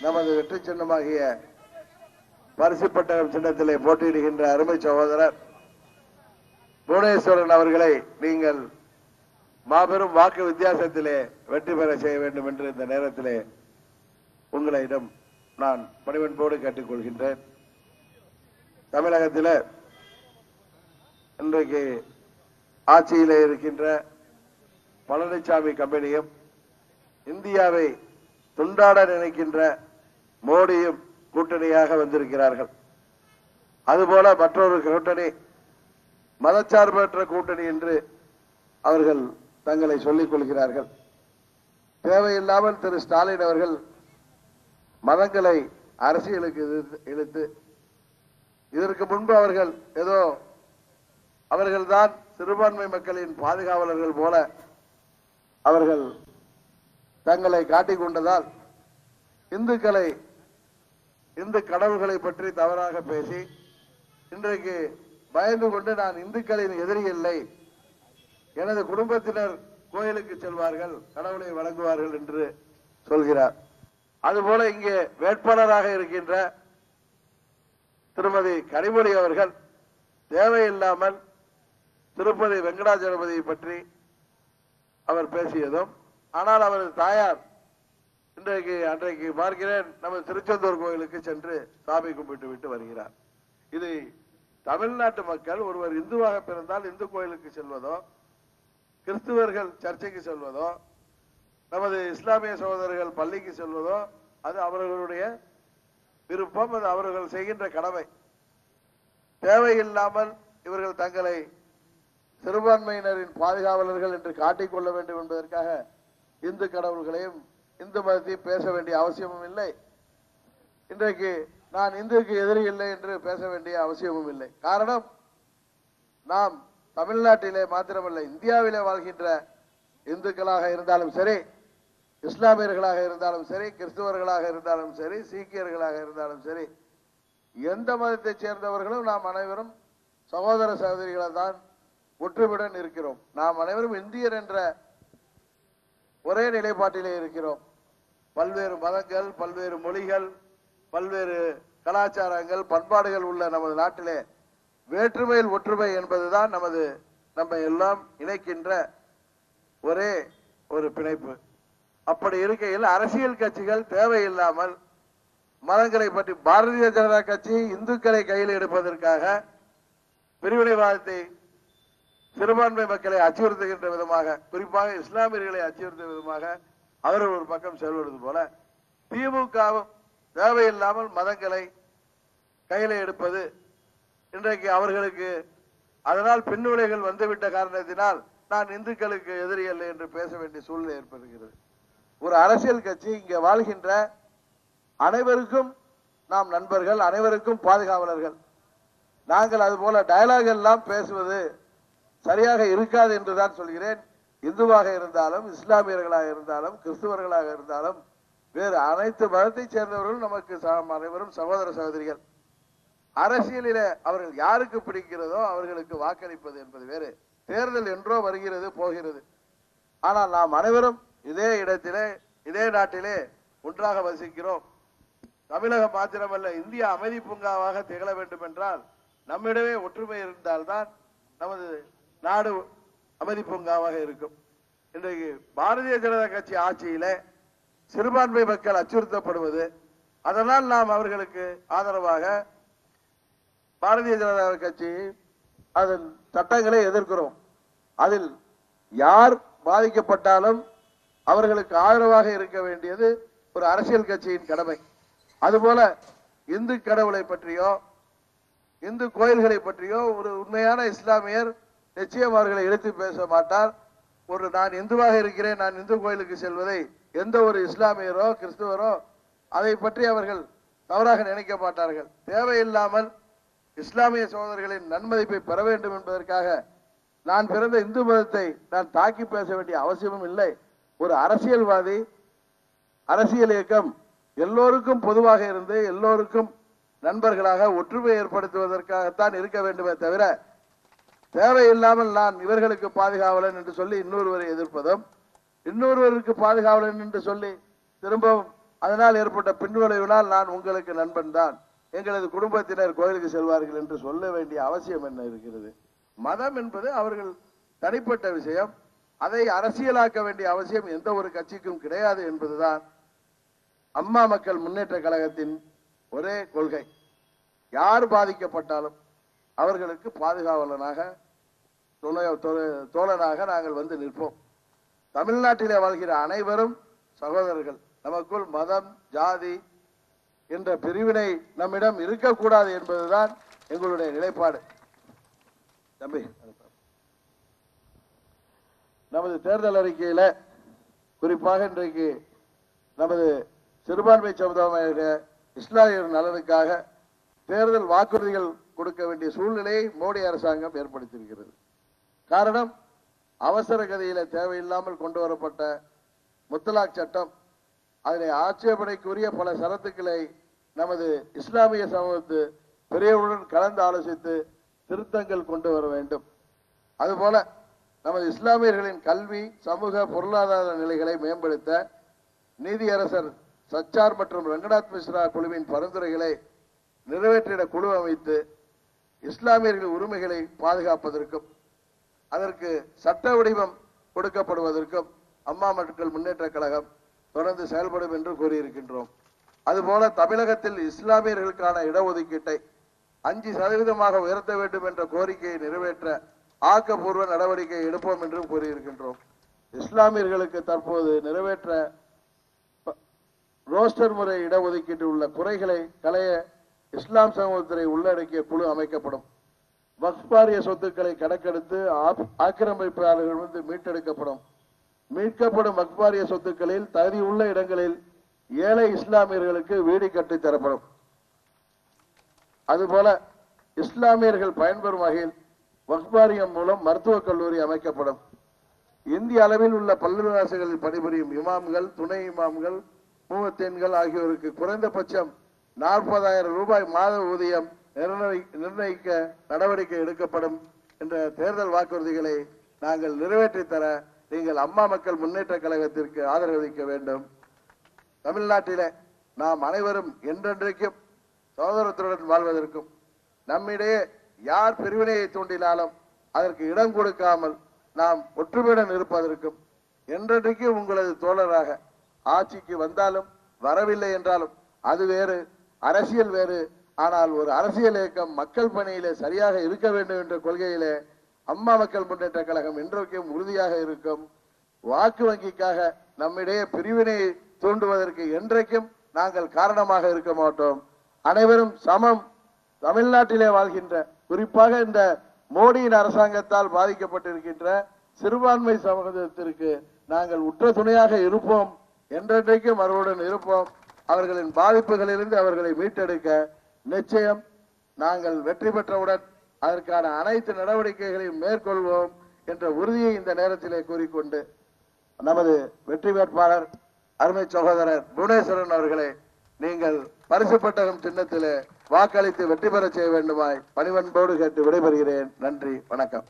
நமது வெற்றி சின்னமாகிய பரிசுப்பட்டகம் சின்னத்திலே போட்டியிடுகின்ற அருமை சகோதரர் புவனேஸ்வரன் அவர்களை நீங்கள் மாபெரும் வாக்கு வித்தியாசத்திலே வெற்றி பெற செய்ய வேண்டும் என்று இந்த நேரத்திலே உங்களிடம் நான் பணிவன்போடு கேட்டுக்கொள்கின்றேன். தமிழகத்தில் இன்றைக்கு ஆட்சியிலே இருக்கின்ற பழனிசாமி கம்பெனியும் இந்தியாவை துண்டாட நினைக்கின்ற மோடியும் கூட்டணியாக வந்திருக்கிறார்கள். அதுபோல மற்றொரு கூட்டணி மதச்சார்பற்ற கூட்டணி என்று அவர்கள் தங்களை சொல்லிக் கொள்கிறார்கள். தேவையில்லாமல் திரு ஸ்டாலின் அவர்கள் மதங்களை அரசியலுக்கு இழுத்து- இதற்கு முன்பு அவர்கள் ஏதோ அவர்கள்தான் சிறுபான்மை மக்களின் பாதுகாவலர்கள் போல அவர்கள் தங்களை காட்டிக் கொண்டதால் இந்துக்களை இந்து கடவுள்களை பற்றி தவறாக பேசி இன்றைக்கு பயந்து கொண்டு நான் இந்துக்களின் எதிரி இல்லை. எனது குடும்பத்தினர் கோயிலுக்கு செல்வார்கள் கடவுளை வழங்குவார்கள் என்று சொல்கிறார். அதுபோல இங்கே வேட்பாளராக இருக்கின்ற திருமதி கனிமொழி அவர்கள் தேவையில்லாமல் திருப்பதி வெங்கடாஜலபதியை பற்றி அவர் பேசியதும் ஆனால் அவரது தாயார் இன்றைக்கு அன்றைக்கு பார்க்கிறேன் நம்ம திருச்செந்தூர் கோயிலுக்கு சென்று சாமி கும்பிட்டு விட்டு வருகிறார். இது தமிழ்நாட்டு மக்கள் ஒருவர் இந்துவாக பிறந்தால் இந்து கோயிலுக்கு செல்வதோ கிறிஸ்துவர்கள் சர்ச்சைக்கு செல்வதோ நமது இஸ்லாமிய சகோதரர்கள் பள்ளிக்கு செல்வதோ அது அவர்களுடைய விருப்பம் அது அவர்கள் செய்கின்ற கடமை. தேவையில்லாமல் இவர்கள் தங்களை சிறுபான்மையினரின் பாதுகாவலர்கள் என்று காட்டிக்கொள்ள வேண்டும் என்பதற்காக இந்து கடவுள்களையும் இந்து மதத்தையும் பேச வேண்டிய அவசியமும் இல்லை. இன்றைக்கு நான் இந்துக்கு எதிரி இல்லை என்று பேச வேண்டிய அவசியமும் இல்லை. காரணம் நாம் தமிழ்நாட்டிலே மாத்திரமல்ல இந்தியாவிலே வாழ்கின்ற இந்துக்களாக இருந்தாலும் சரி இஸ்லாமியர்களாக இருந்தாலும் சரி கிறிஸ்துவர்களாக இருந்தாலும் சரி சீக்கியர்களாக இருந்தாலும் சரி எந்த மதத்தைச் சேர்ந்தவர்களும் நாம் அனைவரும் சகோதர சகோதரிகளை தான் ஒற்றுமையுடன் இருக்கிறோம். நாம் அனைவரும் இந்தியர் என்ற ஒரே நிலைப்பாட்டிலே இருக்கிறோம். பல்வேறு மதங்கள் பல்வேறு மொழிகள் பல்வேறு கலாச்சாரங்கள் பண்பாடுகள் உள்ள நமது நாட்டிலே வேற்றுமையில் ஒற்றுமை என்பதுதான் நமது நம்ம எல்லாம் இணைக்கின்ற ஒரே ஒரு பிணைப்பு. அப்படி இருக்கையில் அரசியல் கட்சிகள் தேவையில்லாமல் மதங்களை பற்றி பாரதிய ஜனதா கட்சி இந்துக்களை கையில் எடுப்பதற்காக பிரிவினைவாதத்தை சிறுபான்மை மக்களை அச்சுறுத்துகின்ற விதமாக குறிப்பாக இஸ்லாமியர்களை அச்சுறுத்தும் விதமாக அவர்கள் ஒரு பக்கம் செல்வது போல திமுகவும் தேவையில்லாமல் மதங்களை கையில எடுப்பது இன்றைக்கு அவர்களுக்கு அதனால் பின்னுலைகள் வந்துவிட்ட காரணத்தினால் நான் இந்துக்களுக்கு எதிரி அல்ல என்று பேச வேண்டிய சூழ்நிலை ஏற்படுகிறது. ஒரு அரசியல் கட்சி இங்கே வாழ்கின்ற அனைவருக்கும் நாம் நண்பர்கள் அனைவருக்கும் பாதுகாவலர்கள். நாங்கள் அதுபோல டயலாக் எல்லாம் பேசுவது சரியாக இருக்காது என்றுதான் சொல்கிறேன். இந்துவாக இருந்தாலும் இஸ்லாமியர்களாக இருந்தாலும் கிறிஸ்துவர்களாக இருந்தாலும் வேறு அனைத்து மதத்தைச் சேர்ந்தவர்களும் நமக்கு ச- அனைவரும் சகோதர சகோதரிகள். அரசியலில அவர்கள் யாருக்கு பிடிக்கிறதோ அவர்களுக்கு வாக்களிப்பது என்பது வேறு. தேர்தல் என்றோ வருகிறது போகிறது. ஆனால் நாம் அனைவரும் இதே இடத்திலே இதே நாட்டிலே ஒன்றாக வசிக்கிறோம். தமிழகம் மாத்திரமல்ல இந்தியா அமைதி பூங்காவாக திகழ வேண்டும் என்றால் நம்மிடமே ஒற்றுமை இருந்தால்தான் நமது நாடு அமைதி பூங்காவாக இருக்கும். இன்றைக்கு பாரதிய ஜனதா கட்சி ஆட்சியில சிறுபான்மை மக்கள் அச்சுறுத்தப்படுவது அதனால் நாம் அவர்களுக்கு ஆதரவாக பாரதிய ஜனதா கட்சி அதன் சட்டங்களை எதிர்க்கிறோம். அதில் யார் பாதிக்கப்பட்டாலும் அவர்களுக்கு ஆதரவாக இருக்க வேண்டியது ஒரு அரசியல் கட்சியின் கடமை. அதுபோல இந்து கடவுளை பற்றியோ இந்து கோயில்களை பற்றியோ ஒரு உண்மையான இஸ்லாமியர் நிச்சயம் அவர்களை எடுத்து பேச மாட்டார். ஒரு நான் இந்துவாக இருக்கிறேன் நான் இந்து கோயிலுக்கு செல்வதை எந்த ஒரு இஸ்லாமியரோ கிறிஸ்துவரோ அதை பற்றி அவர்கள் தவறாக நினைக்க மாட்டார்கள். தேவையில்லாமல் இஸ்லாமிய சோதர்களின் நன்மதிப்பை பெற வேண்டும் என்பதற்காக நான் பிறந்த இந்து மதத்தை நான் தாக்கி பேச வேண்டிய அவசியமும் இல்லை. ஒரு அரசியல்வாதி அரசியல் இயக்கம் எல்லோருக்கும் பொதுவாக இருந்து எல்லோருக்கும் நண்பர்களாக ஒற்றுமை ஏற்படுத்துவதற்காகத்தான் இருக்க வேண்டுமே தவிர தேவையில்லாமல் நான் இவர்களுக்கு பாதுகாவலன் என்று சொல்லி இன்னொருவரை எதிர்ப்பதும் இன்னொருவருக்கு பாதுகாவலன் என்று சொல்லி திரும்பவும் அதனால் ஏற்பட்ட பின்விளைவினால் நான் உங்களுக்கு நண்பன் தான். எங்களது குடும்பத்தினர் கோயிலுக்கு செல்வார்கள் என்று சொல்ல வேண்டிய அவசியம் என்ன இருக்கிறது? மதம் என்பது அவர்கள் தனிப்பட்ட விஷயம். அதை அரசியலாக்க வேண்டிய அவசியம் எந்த ஒரு கட்சிக்கும் கிடையாது என்பதுதான் அம்மா மக்கள் முன்னேற்ற கழகத்தின் ஒரே கொள்கை. யார் பாதிக்கப்பட்டாலும் அவர்களுக்கு பாதுகாவலனாக தோழனாக நாங்கள் வந்து நிற்போம். தமிழ்நாட்டிலே வாழ்கிற அனைவரும் சகோதரர்கள் நமக்குள் மதம் ஜாதி என்ற பிரிவினை நம்மிடம் இருக்கக்கூடாது என்பதுதான் எங்களுடைய நிலைப்பாடு. தம்பி நமது தேர்தல் அறிக்கையில குறிப்பாக இன்றைக்கு நமது சிறுபான்மை சமுதாய இஸ்லாமியர் நலனுக்காக தேர்தல் வாக்குறுதிகள் கொடுக்க வேண்டிய சூழ்நிலையை மோடி அரசாங்கம் ஏற்படுத்தியிருக்கிறது. காரணம் அவசர கதியில தேவையில்லாமல் கொண்டு வரப்பட்ட முத்தலாக் சட்டம் அதில் ஆட்சேபனைக்குரிய பல சரத்துக்களை நமது இஸ்லாமிய சமூகத்து பெரியவருடன் கலந்து ஆலோசித்து திருத்தங்கள் கொண்டு வர வேண்டும். அதுபோல நமது இஸ்லாமியர்களின் கல்வி சமூக பொருளாதார நிலைகளை மேம்படுத்த நீதியரசர் சச்சார் மற்றும் ரங்கநாத் மிஸ்ரா குழுவின் பரிந்துரைகளை நிறைவேற்றிட குழு அமைத்து இஸ்லாமியர்களின் உரிமைகளை பாதுகாப்பதற்கும் அதற்கு சட்ட வடிவம் கொடுக்கப்படுவதற்கும் அம்மா மக்கள் முன்னேற்ற கழகம் தொடர்ந்து செயல்படும் என்று கூறியிருக்கின்றோம். அதுபோல தமிழகத்தில் இஸ்லாமியர்களுக்கான இடஒதுக்கீட்டை அஞ்சு சதவீதமாக உயர்த்த வேண்டும் என்ற கோரிக்கையை நிறைவேற்ற ஆக்கப்பூர்வ நடவடிக்கை எடுப்போம் என்றும் கூறியிருக்கின்றோம். இஸ்லாமியர்களுக்கு தற்போது நிறைவேற்ற ரோஸ்டர் முறை இடஒதுக்கீட்டில் உள்ள குறைகளை களைய இஸ்லாம் சமூகத்தினை உள்ளடக்கிய குழு அமைக்கப்படும். வக்ஃப் சொத்துக்களை கணக்கெடுத்து ஆப்- ஆக்கிரமிப்பாளர்கள் வந்து மீட்டெடுக்கப்படும். மீட்கப்படும் வக்ஃப் சொத்துக்களில் தகுதி உள்ள இடங்களில் ஏழை இஸ்லாமியர்களுக்கு வீடு கட்டி தரப்படும். அதுபோல இஸ்லாமியர்கள் பயன்பெறும் வகையில் வக்ஃப் மூலம் மருத்துவக் கல்லூரி அமைக்கப்படும். இந்திய அளவில் உள்ள பள்ளிவாசல்களில் பணிபுரியும் இமாம்கள் துணை இமாம்கள் மூவத்தேன்கள் ஆகியோருக்கு குறைந்தபட்சம் நாற்பதாயிரம் ரூபாய் மாத ஊதியம் நிர்ணயிக்க நடவடிக்கை எடுக்கப்படும் என்ற தேர்தல் வாக்குறுதிகளை நாங்கள் நிறைவேற்றி தர நீங்கள் அம்மா மக்கள் முன்னேற்ற கழகத்திற்கு ஆதரவளிக்க வேண்டும். தமிழ்நாட்டிலே நாம் அனைவரும் என்றென்றைக்கும் சகோதரத்துடன் வாழ்வதற்கும் நம்மிடையே யார் பிரிவினையை தூண்டினாலும் அதற்கு இடம் கொடுக்காமல் நாம் ஒற்றுமையுடன் இருப்பதற்கும் என்றென்றைக்கும் உங்களது தோழராக ஆட்சிக்கு வந்தாலும் வரவில்லை என்றாலும் அது வேறு அரசியல் வேறு. ஆனால் ஒரு அரசியல் இயக்கம் மக்கள் பணியிலே சரியாக இருக்க வேண்டும் என்ற கொள்கையிலே அம்மா மக்கள் முன்னேற்ற கழகம் என்றைக்கும் உறுதியாக இருக்கும். வாக்கு வங்கிக்காக நம்மிடையே பிரிவினை தூண்டுவதற்கு என்றைக்கும் நாங்கள் காரணமாக இருக்க மாட்டோம். அனைவரும் சமம். தமிழ்நாட்டிலே வாழ்கின்ற குறிப்பாக இந்த மோடியின் அரசாங்கத்தால் பாதிக்கப்பட்டிருக்கின்ற சிறுபான்மை சமூகத்திற்கு நாங்கள் உற்ற துணையாக இருப்போம். என்றென்றைக்கும் மறுபடியும் இருப்போம். அவர்களின் பாதிப்புகளிலிருந்து அவர்களை மீட்டெடுக்க நிச்சயம் நாங்கள் வெற்றி பெற்றவுடன் அதற்கான அனைத்து நடவடிக்கைகளையும் மேற்கொள்வோம் என்ற உறுதியை இந்த நேரத்திலே கூறிக்கொண்டு நமது வெற்றி வேட்பாளர் அருமை சகோதரர் புவனேஸ்வரன் அவர்களே நீங்கள் பரிசு பட்டகம் சின்னத்திலே வாக்களித்து வெற்றி பெறச் செய்ய வேண்டுமாய் பணிவன்போடு கேட்டு விடைபெறுகிறேன். நன்றி வணக்கம்.